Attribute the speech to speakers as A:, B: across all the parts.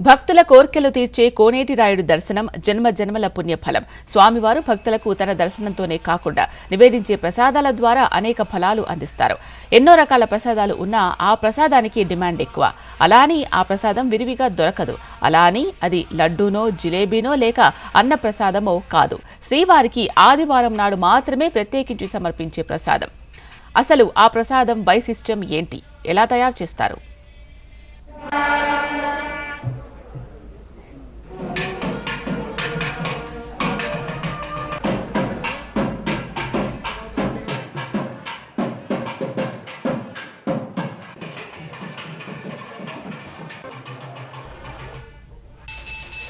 A: భక్తుల కోర్కెలు తీర్చే కోనేటి రాయుడు దర్శనం జన్మ జన్మల పుణ్యఫలం. స్వామివారు భక్తులకు తన దర్శనంతోనే కాకుండా నివేదించే ప్రసాదాల ద్వారా అనేక ఫలాలు అందిస్తారు. ఎన్నో రకాల ప్రసాదాలు ఉన్నా ఆ ప్రసాదానికి డిమాండ్ ఎక్కువ. అలా అని ఆ ప్రసాదం విరివిగా దొరకదు. అలా అని అది లడ్డూనో జిలేబీనో లేక అన్న ప్రసాదమో కాదు. శ్రీవారికి ఆదివారం నాడు మాత్రమే ప్రత్యేకించి సమర్పించే ప్రసాదం. అసలు ఆ ప్రసాదం వైశిష్ట్యం ఏంటి? ఎలా తయారు చేస్తారు?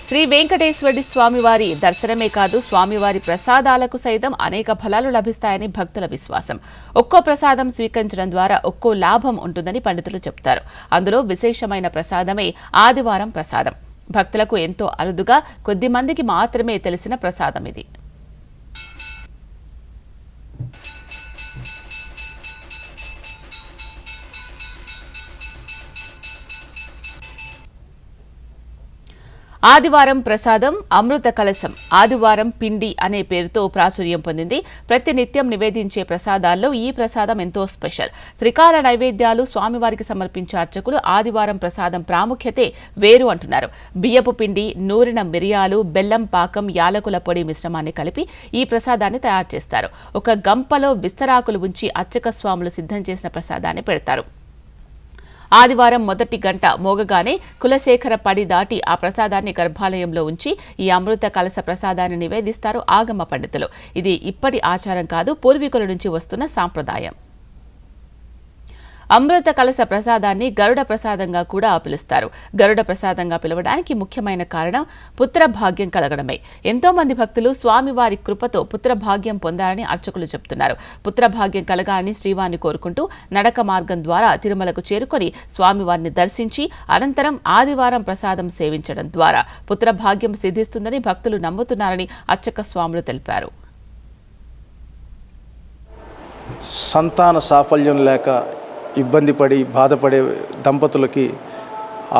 A: శ్రీ వెంకటేశ్వరి స్వామివారి దర్శనమే కాదు స్వామివారి ప్రసాదాలకు సైతం అనేక ఫలాలు లభిస్తాయని భక్తుల విశ్వాసం. ఒక్కో ప్రసాదం స్వీకరించడం ద్వారా ఒక్కో లాభం ఉంటుందని పండితులు చెప్తారు. అందులో విశేషమైన ప్రసాదమే ఆదివారం ప్రసాదం. భక్తులకు ఎంతో అరుదుగా కొద్ది మందికి మాత్రమే తెలిసిన ప్రసాదం ఇది. ఆదివారం ప్రసాదం అమృత కలసం ఆదివారం పిండి అనే పేరుతో ప్రాచుర్యం పొందింది. ప్రతి నిత్యం నివేదించే ప్రసాదాల్లో ఈ ప్రసాదం ఎంతో స్పెషల్. త్రికాల నైవేద్యాలు స్వామివారికి సమర్పించే అర్చకులు ఆదివారం ప్రసాదం ప్రాముఖ్యతే వేరు అంటున్నారు. బియ్యపు పిండి నూరిన మిరియాలు బెల్లం పాకం యాలకుల పొడి మిశ్రమాన్ని కలిపి ఈ ప్రసాదాన్ని తయారు చేస్తారు. ఒక గంపలో విస్తరాకులు ఉంచి అర్చక స్వాములు సిద్ధం చేసిన ప్రసాదాన్ని పెడతారు. ఆదివారం మొదటి గంట మోగగానే కులశేఖర పడి దాటి ఆ ప్రసాదాన్ని గర్భాలయంలో ఉంచి ఈ అమృత కలస ప్రసాదాన్ని నివేదిస్తారు ఆగమ పండితులు. ఇది ఇప్పటి ఆచారం కాదు పూర్వీకుల నుంచి వస్తున్న సాంప్రదాయం. అమృత కలశ ప్రసాదాన్ని గరుడ ప్రసాదంగా కూడా పిలుస్తారు. గరుడ ప్రసాదంగా పిలవడానికి ముఖ్యమైన కారణం పుత్ర భాగ్యం కలగడమే. ఎంతో మంది భక్తులు స్వామివారి కృపతో పుత్ర భాగ్యం పొందారని అర్చకులు చెబుతున్నారు పుత్ర భాగ్యం కలగాలని శ్రీవారిని కోరుకుంటూ నడక మార్గం ద్వారా తిరుమలకు చేరుకొని స్వామివారిని దర్శించి అనంతరం ఆదివారం ప్రసాదం సేవించడం ద్వారా పుత్ర భాగ్యం సిద్ధిస్తుందని భక్తులు నమ్ముతున్నారని అర్చక స్వాములు తెలిపారు.
B: సంతాన సాఫల్యం లేక ఇబ్బంది పడి బాధపడే దంపతులకి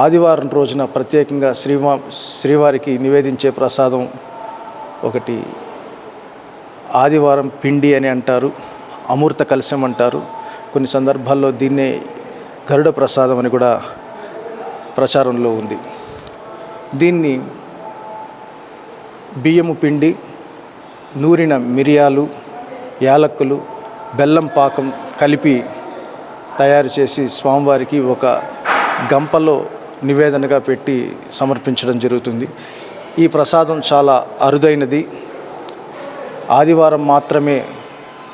B: ఆదివారం రోజున ప్రత్యేకంగా శ్రీవా శ్రీవారికి నివేదించే ప్రసాదం ఒకటి ఆదివారం పిండి అని అంటారు అమూర్త కలశం అంటారు. కొన్ని సందర్భాల్లో దీన్నే గరుడ ప్రసాదం అని కూడా ప్రచారంలో ఉంది. దీన్ని బియ్యము పిండి నూరిన మిరియాలు యాలక్కులు బెల్లం పాకం కలిపి తయారు చేసి స్వామివారికి ఒక గంపలో నివేదనగా పెట్టి సమర్పించడం జరుగుతుంది. ఈ ప్రసాదం చాలా అరుదైనది. ఆదివారం మాత్రమే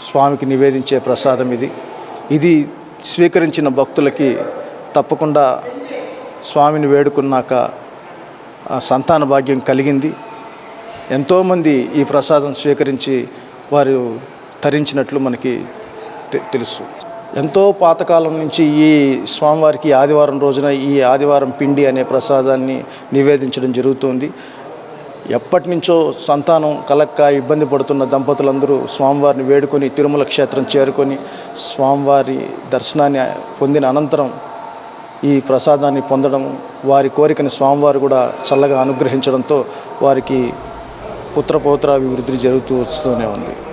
B: స్వామికి నివేదించే ప్రసాదం ఇది. ఇది స్వీకరించిన భక్తులకి తప్పకుండా స్వామిని వేడుకున్నాక సంతాన భాగ్యం కలిగింది. ఎంతోమంది ఈ ప్రసాదం స్వీకరించి వారు తరించినట్లు మనకి తె- తెలుసు. ఎంతో పాతకాలం నుంచి ఈ స్వామివారికి ఆదివారం రోజున ఈ ఆదివారం పిండి అనే ప్రసాదాన్ని నివేదించడం జరుగుతుంది. ఎప్పటి నుంచో సంతానం కలక్క ఇబ్బంది పడుతున్న దంపతులందరూ స్వామివారిని వేడుకొని తిరుమల క్షేత్రం చేరుకొని స్వామివారి దర్శనాన్ని పొందిన అనంతరం ఈ ప్రసాదాన్ని పొందడం వారి కోరికని స్వామివారు కూడా చల్లగా అనుగ్రహించడంతో వారికి పుత్రపోత్ర అభివృద్ధి జరుగుతూ వస్తూనే ఉంది.